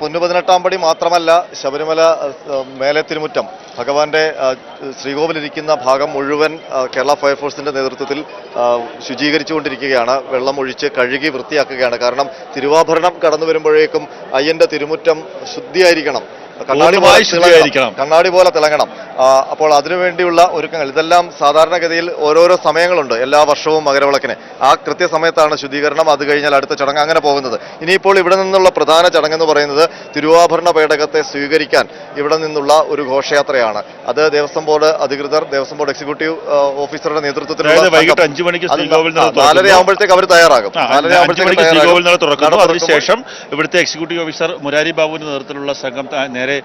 പൊന്നു പതിനെട്ടാം പടി മാത്രമല്ല ശബരിമല മേലെ തിരുമുറ്റം. ഭഗവാന്റെ ശ്രീകോവിലിരിക്കുന്ന ഭാഗം മുഴുവൻ കേരള ഫയർഫോഴ്സിന്റെ നേതൃത്വത്തിൽ ശുചീകരിച്ചുകൊണ്ടിരിക്കുകയാണ്. വെള്ളം ഒഴിച്ച് കഴുകി വൃത്തിയാക്കുകയാണ്. കാരണം തിരുവാഭരണം കടന്നു വരുമ്പോഴേക്കും അയ്യന്റെ തിരുമുറ്റം ശുദ്ധിയായിരിക്കണം. കണ്ണാടി പോലെ തിളങ്ങണം. ശുദ്ധിയായിരിക്കണം. കണ്ണാടി പോലെ തിളങ്ങണം. അപ്പോൾ അതിനുവേണ്ടിയുള്ള ഒരുക്കങ്ങൾ. ഇതെല്ലാം സാധാരണഗതിയിൽ ഓരോരോ സമയങ്ങളുണ്ട്. എല്ലാ വർഷവും മകരവിളക്കിന്. ആ കൃത്യസമയത്താണ് ശുദ്ധീകരണം. അത് കഴിഞ്ഞാൽ അടുത്ത ചടങ്ങ് അങ്ങനെ പോകുന്നത്. ഇനിയിപ്പോൾ ഇവിടെ നിന്നുള്ള പ്രധാന ചടങ്ങ് എന്ന് പറയുന്നത് തിരുവാഭരണ പേടകത്തെ സ്വീകരിക്കാൻ ഇവിടെ നിന്നുള്ള ഒരു ഘോഷയാത്രയാണ്. അത് ദേവസ്വം ബോർഡ് അധികൃതർ ദേവസ്വം ബോർഡ് എക്സിക്യൂട്ടീവ് ഓഫീസറുടെ നേതൃത്വത്തിൽ വൈകിട്ട് അഞ്ചു മണിക്ക് നാലര ആകുമ്പോഴത്തേക്ക് അവർ തയ്യാറാകും. നാലര അഞ്ച് ആകുമ്പോഴത്തേക്ക് മണിക്ക് ശ്രീകോവിൽ നട തുറക്കുന്നു അതിനുശേഷം ഇവിടുത്തെ എക്സിക്യൂട്ടീവ് ഓഫീസർ മുരാരി ബാബുവിന്റെ നേതൃത്വത്തിലുള്ള സംഘം നേരെ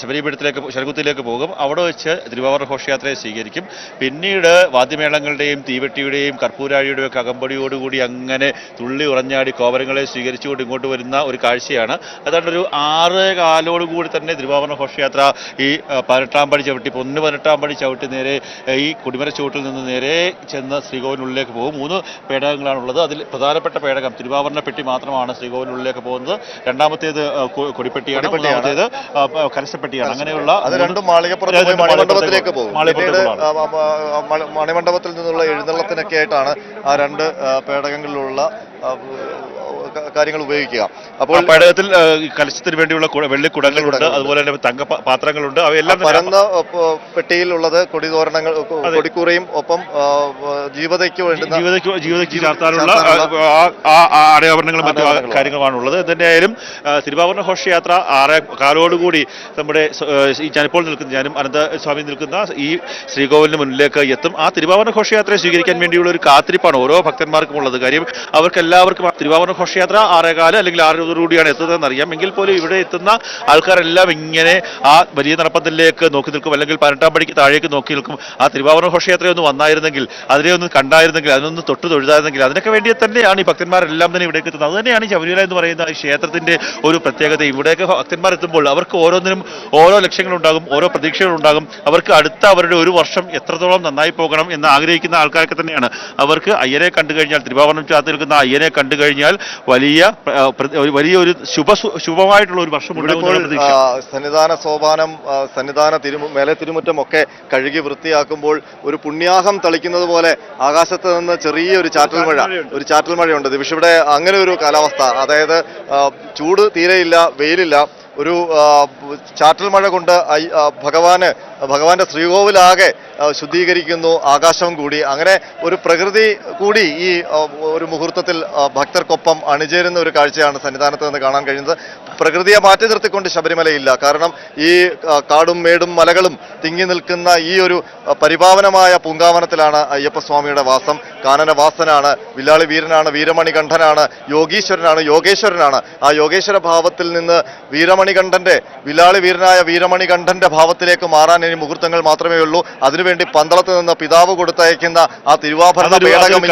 ശബരിപീഠത്തിലേക്ക് ശരകുത്തിലേക്ക് പോകും. അവിടെ വെച്ച് തിരുവാവൂർ ഘോഷയാത്രയെ സ്വീകരിക്കും. പിന്നീട് വാദ്യമേളങ്ങളുടെയും തീവെട്ടിയുടെയും കർപ്പൂരാഴിയുടെയും ഒക്കെ അകമ്പടിയോടുകൂടി അങ്ങനെ തുള്ളി ഉറഞ്ഞാടി കോവരങ്ങളെ സ്വീകരിച്ചുകൊണ്ട് ഇങ്ങോട്ട് വരുന്ന ഒരു കാഴ്ചയാണ്. അതാണ്ട് ഒരു ആറ് കാലോടുകൂടി തന്നെ തിരുവാഭരണ ഘോഷയാത്ര ഈ ആ, പതിനെട്ടാം പടി ചവിട്ടി പൊന്ന് പതിനെട്ടാം പടി ചവിട്ടി നേരെ ഈ കുടിമര ചുവട്ടിൽ നിന്ന് നേരെ ചെന്ന് ശ്രീകോവിനുള്ളിലേക്ക് പോകും. മൂന്ന് പേടകങ്ങളാണുള്ളത്. അതിൽ പ്രധാനപ്പെട്ട പേടകം തിരുവാഭരണ പെട്ടി മാത്രമാണ് ശ്രീകോവിനുള്ളിലേക്ക് പോകുന്നത്. രണ്ടാമത്തേത് കൊടിപ്പെട്ടിയാണ്. മൂന്നാമത്തേത് കലശപ്പെട്ടിയാണ് അങ്ങനെയുള്ള അത് രണ്ടും മാളികപ്പുറത്ത് മണിമണ്ഡപത്തിലേക്ക് പോകും. മണിമണ്ഡപത്തിൽ നിന്നുള്ള എഴുന്നള്ളത്തിനൊക്കെ ആയിട്ടാണ് ആ രണ്ട് പേടകങ്ങളിലുള്ള കാര്യങ്ങൾ ഉപയോഗിക്കുക. അപ്പോൾ പഴയത്തിൽ കലശത്തിന് വേണ്ടിയുള്ള വെള്ളിക്കുടങ്ങളുണ്ട്. അതുപോലെ തന്നെ തങ്ക പാത്രങ്ങളുണ്ട്. അവയെല്ലാം പരന്ന പെട്ടിയിലുള്ളത് കൊടിതോരണങ്ങൾ കൊടിക്കൂറയും ഒപ്പം ജീവതയ്ക്ക് വേണ്ടുന്ന ജീവിതയ്ക്ക് ജീവിതയ്ക്ക് ചാർത്താനുള്ള ആ- അടയാഭരണങ്ങളും മറ്റു. കാര്യങ്ങളുമാണുള്ളത്. എന്തായാലും തിരുവാഭരണ ഘോഷയാത്ര ആറ് കാലോടുകൂടി നമ്മുടെ ഞാനിപ്പോൾ നിൽക്കുന്ന ഞാനും അനന്തസ്വാമി നിൽക്കുന്ന ഈ ശ്രീകോവിലിന് മുന്നിലേക്ക് എത്തും. ആ തിരുവാഭരണ ഘോഷയാത്രയെ സ്വീകരിക്കാൻ വേണ്ടിയുള്ള ഒരു കാത്തിരിപ്പാണ് ഓരോ ഭക്തന്മാർക്കും ഉള്ളത്. കാര്യം അവർക്കെല്ലാവർക്കും തിരുവാഭരണ ഘോഷയാത്ര ആറേകാൽ അല്ലെങ്കിൽ ആറോടുകൂടിയാണ് എത്തുന്നതെന്ന് അറിയാം എങ്കിൽ പോലും ഇവിടെ എത്തുന്ന ആൾക്കാരെല്ലാം ഇങ്ങനെ ആ വലിയ നടപ്പത്തിലേക്ക് നോക്കി നിൽക്കും. അല്ലെങ്കിൽ പതിനെട്ടാം പടിക്ക് താഴേക്ക് നോക്കി നിൽക്കും. ആ തിരുവാഭരണ ഘോഷയാത്രയൊന്ന് വന്നായിരുന്നെങ്കിൽ അതിനെ ഒന്ന് കണ്ടായിരുന്നെങ്കിൽ അതിനൊന്ന് തൊട്ട് തൊഴുതായിരുന്നെങ്കിൽ അതിനൊക്കെ വേണ്ടി തന്നെയാണ് ഈ ഭക്തന്മാരെല്ലാം തന്നെ ഇവിടേക്ക് എത്തുന്നത്. അതുതന്നെയാണ് ഈ ശബരിമല എന്ന് പറയുന്ന ഈ ക്ഷേത്രത്തിന്റെ ഒരു പ്രത്യേകത. ഇവിടേക്ക് ഭക്തന്മാർ എത്തുമ്പോൾ അവർക്ക് ഓരോന്നിനും ഓരോ ലക്ഷ്യങ്ങളുണ്ടാകും ഓരോ പ്രതീക്ഷകളുണ്ടാകും. അവർക്ക് അടുത്ത അവരുടെ ഒരു വർഷം എത്രത്തോളം നന്നായി പോകണം എന്ന് ആഗ്രഹിക്കുന്ന ആൾക്കാർക്ക് തന്നെയാണ്. അവർക്ക് അയ്യനെ കണ്ടു കഴിഞ്ഞാൽ തിരുവാഭരണം ചാർത്തി നിൽക്കുന്ന അയ്യനെ കണ്ടു കഴിഞ്ഞാൽ വലിയ വലിയ ഒരു ശുഭ ശുഭമായിട്ടുള്ള ഒരു വർഷം സന്നിധാന സോപാനം സന്നിധാന തിരുമു മേലെ തിരുമുറ്റം ഒക്കെ കഴുകി വൃത്തിയാക്കുമ്പോൾ ഒരു പുണ്യാഹം തളിക്കുന്നത് പോലെ ആകാശത്ത് നിന്ന് ചെറിയ ഒരു ചാറ്റൽ മഴ ഒരു ചാറ്റൽ മഴയുണ്ട്. ദിവിഷ് ഇവിടെ അങ്ങനെ ഒരു കാലാവസ്ഥ. അതായത് ചൂട് തീരെയില്ല വെയിലില്ല. ഒരു ചാറ്റൽ മഴ കൊണ്ട് ഭഗവാന് ഭഗവാന്റെ ശ്രീകോവിലാകെ ശുദ്ധീകരിക്കുന്നു ആകാശം കൂടി. അങ്ങനെ ഒരു പ്രകൃതി കൂടി ഈ ഒരു മുഹൂർത്തത്തിൽ ഭക്തർക്കൊപ്പം അണിചേരുന്ന ഒരു കാഴ്ചയാണ് സന്നിധാനത്ത് നിന്ന് കാണാൻ കഴിയുന്നത്. പ്രകൃതിയെ മാറ്റി നിർത്തിക്കൊണ്ട് ശബരിമലയില്ല. കാരണം ഈ കാടും മേടും മലകളും തിങ്ങി നിൽക്കുന്ന ഈ ഒരു പരിപാവനമായ പൂങ്കാവനത്തിലാണ് അയ്യപ്പസ്വാമിയുടെ വാസം. കാനനവാസനാണ് വില്ലാളി വീരനാണ് വീരമണികണ്ഠനാണ് യോഗീശ്വരനാണ് യോഗേശ്വരനാണ്. ആ യോഗേശ്വര ഭാവത്തിൽ നിന്ന് വീരമണികണ്ഠന്റെ വില്ലാളി വീരനായ വീരമണികണ്ഠന്റെ ഭാവത്തിലേക്ക് മാറാൻ ഇനി മുഹൂർത്തങ്ങൾ മാത്രമേ ഉള്ളൂ. അതിനുവേണ്ടി പന്തളത്ത് നിന്ന് പിതാവ് കൊടുത്തയക്കുന്ന ആ തിരുവാഭരണ പേടകം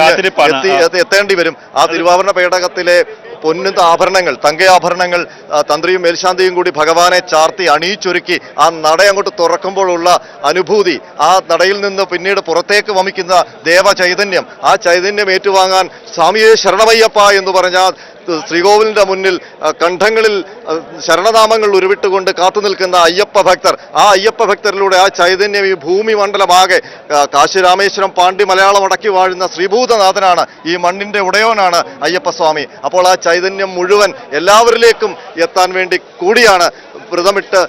എത്തേണ്ടി വരും. ആ തിരുവാഭരണ പേടകത്തിലെ പൊന്നുന്ന ആഭരണങ്ങൾ തങ്കയാഭരണങ്ങൾ തന്ത്രിയും മേൽശാന്തിയും കൂടി ഭഗവാനെ ചാർത്തി അണിയിച്ചൊരുക്കി ആ നട അങ്ങോട്ട് തുറക്കുമ്പോഴുള്ള അനുഭൂതി ആ നടയിൽ നിന്ന് പിന്നീട് പുറത്തേക്ക് വമിക്കുന്ന ദേവചൈതന്യം ആ ചൈതന്യം ഏറ്റുവാങ്ങാൻ സ്വാമിയെ ശരണമയ്യപ്പ എന്ന് പറഞ്ഞാൽ ശ്രീകോവിലിന്റെ മുന്നിൽ കണ്ഠങ്ങളിൽ ശരണനാമങ്ങൾ ഉരുവിട്ടുകൊണ്ട് കാത്തുനിൽക്കുന്ന അയ്യപ്പ ഭക്തർ. ആ അയ്യപ്പ ഭക്തരിലൂടെ ആ ചൈതന്യം ഈ ഭൂമി മണ്ഡലമാകെ കാശിരാമേശ്വരം കാശി രാമേശ്വരം പാണ്ഡ്യ മലയാളം അടക്കി വാഴുന്ന ശ്രീഭൂതനാഥനാണ് ഈ മണ്ണിന്റെ ഉടയവനാണ് അയ്യപ്പസ്വാമി. അപ്പോൾ ആ ചൈതന്യം മുഴുവൻ എല്ലാവരിലേക്കും എത്താൻ വേണ്ടി കൂടിയാണ് വ്രതമിട്ട്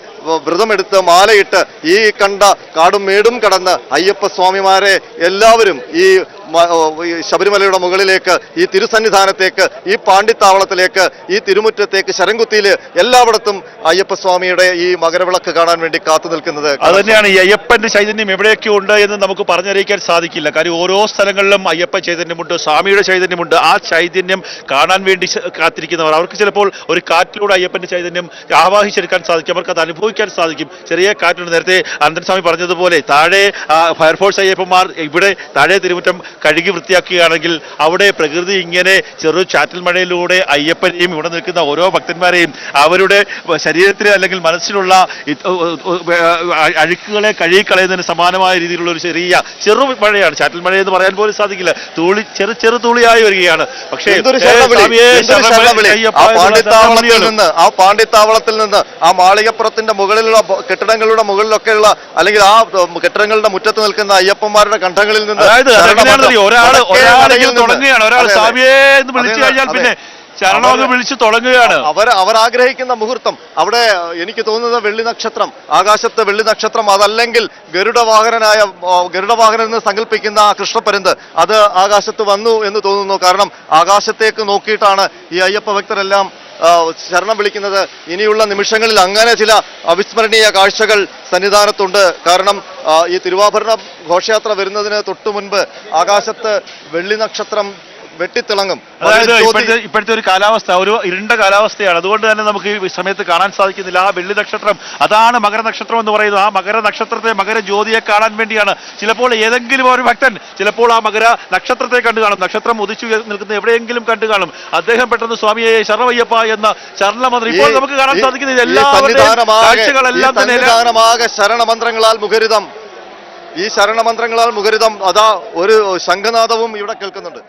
വ്രതമെടുത്ത് മാലയിട്ട് ഈ കണ്ട കാടും മേടും കടന്ന് അയ്യപ്പ സ്വാമിമാരെ എല്ലാവരും ഈ ശബരിമലയുടെ മുകളിലേക്ക് ഈ തിരുസന്നിധാനത്തേക്ക് ഈ പാണ്ഡിത്താവളത്തിലേക്ക് ഈ തിരുമുറ്റത്തേക്ക് ശരംകുത്തിയിൽ എല്ലായിടത്തും അയ്യപ്പസ്വാമിയുടെ ഈ മകരവിളക്ക് കാണാൻ വേണ്ടി കാത്തു നിൽക്കുന്നത് അത് തന്നെയാണ് ഈ അയ്യപ്പന്റെ ചൈതന്യം എവിടെയൊക്കെ ഉണ്ട് എന്ന് നമുക്ക് പറഞ്ഞറിയിക്കാൻ സാധിക്കില്ല. കാര്യം ഓരോ സ്ഥലങ്ങളിലും അയ്യപ്പ ചൈതന്യമുണ്ട് സ്വാമിയുടെ ചൈതന്യമുണ്ട്. ആ ചൈതന്യം കാണാൻ വേണ്ടി കാത്തിരിക്കുന്നവർ. അവർക്ക് ചിലപ്പോൾ ഒരു കാറ്റിലൂടെ അയ്യപ്പന്റെ ചൈതന്യം ആവാഹിച്ചെടുക്കാൻ സാധിക്കും. അവർക്ക് അത് അനുഭവിക്കാൻ അനുഭവിക്കാൻ സാധിക്കും. ചെറിയ കാറ്റുണ്ട്. നേരത്തെ അനന്തൻസ്വാമി പറഞ്ഞതുപോലെ താഴെ ഫയർഫോഴ്സ് അയ്യപ്പന്മാർ ഇവിടെ താഴെ തിരുമുറ്റം കഴുകി വൃത്തിയാക്കുകയാണെങ്കിൽ അവിടെ പ്രകൃതി ഇങ്ങനെ ചെറു ചാറ്റൽ മഴയിലൂടെ അയ്യപ്പനെയും ഇവിടെ നിൽക്കുന്ന ഓരോ ഭക്തന്മാരെയും അവരുടെ ശരീരത്തിന് അല്ലെങ്കിൽ മനസ്സിലുള്ള അഴുക്കുകളെ കഴുകിക്കളയുന്നതിന് സമാനമായ രീതിയിലുള്ള ഒരു ചെറിയ ചെറു മഴയാണ്. ചാറ്റൽ മഴ എന്ന് പറയാൻ പോലും സാധിക്കില്ല. തൂളി ചെറു ചെറു തൂളിയായി വരികയാണ്. പക്ഷേ ആ പാണ്ഡിത്താവളത്തിൽ നിന്ന് ആ പാണ്ഡിത്താവളത്തിൽ നിന്ന് ആ മാളികപ്പുറത്തിന്റെ മുകളിലുള്ള കെട്ടിടങ്ങളുടെ മുകളിലൊക്കെയുള്ള അല്ലെങ്കിൽ ആ കെട്ടിടങ്ങളുടെ മുറ്റത്ത് നിൽക്കുന്ന അയ്യപ്പന്മാരുടെ കണ്ഠങ്ങളിൽ നിന്ന്? ഒരാളെങ്കിലും തുടങ്ങുകയാണ്. ഒരാൾ. എന്ന് വിളിച്ചു കഴിഞ്ഞാൽ പിന്നെ വിളിച്ചു തുടങ്ങുകയാണ്. അവർ അവർ ആഗ്രഹിക്കുന്ന മുഹൂർത്തം. അവിടെ എനിക്ക് തോന്നുന്നത് വെള്ളി നക്ഷത്രം. ആകാശത്ത് വെള്ളി നക്ഷത്രം. അതല്ലെങ്കിൽ ഗരുഡവാഹനനായ ഗരുഡവാഹനൻ എന്ന് സങ്കല്പിക്കുന്ന ആ കൃഷ്ണപ്പരുന്ത് അത് ആകാശത്ത് വന്നു എന്ന് തോന്നുന്നു. കാരണം ആകാശത്തേക്ക് നോക്കിയിട്ടാണ് ഈ അയ്യപ്പ ഭക്തരെല്ലാം ശരണം വിളിക്കുന്നത് ഇനിയുള്ള നിമിഷങ്ങളിൽ അങ്ങനെ ചില അവിസ്മരണീയ കാഴ്ചകൾ സന്നിധാനത്തുണ്ട്. കാരണം ഈ തിരുവാഭരണ ഘോഷയാത്ര വരുന്നതിന് തൊട്ടു മുൻപ് ആകാശത്ത് വെള്ളി നക്ഷത്രം വെട്ടിത്തിളങ്ങും. അതായത് ഇപ്പോഴത്തെ ഒരു കാലാവസ്ഥ ഒരു ഇരുണ്ട കാലാവസ്ഥയാണ്. അതുകൊണ്ട് തന്നെ നമുക്ക് ഈ സമയത്ത് കാണാൻ സാധിക്കുന്നില്ല. ആ വെള്ളി നക്ഷത്രം അതാണ് മകര നക്ഷത്രം എന്ന് പറയുന്നത്. ആ മകര നക്ഷത്രത്തെ മകര ജ്യോതിയെ കാണാൻ വേണ്ടിയാണ്. ചിലപ്പോൾ ഏതെങ്കിലും ഒരു ഭക്തൻ ചിലപ്പോൾ ആ മകര നക്ഷത്രത്തെ കണ്ടു കാണും. നക്ഷത്രം ഉദിച്ചു നിൽക്കുന്ന എവിടെയെങ്കിലും കണ്ടു കാണും. അദ്ദേഹം പെട്ടെന്ന് സ്വാമിയെ ശരണമയ്യപ്പ എന്ന ശരണമന്ത്രം ഇപ്പോൾ നമുക്ക് കാണാൻ സാധിക്കുന്നത് ഈ തന്നെ ശരണമന്ത്രങ്ങളാൽ മുഖരിതം. ഈ ശരണമന്ത്രങ്ങളാൽ മുഖരിതം അതാ ഒരു ശംഖനാഥവും ഇവിടെ കേൾക്കുന്നുണ്ട്.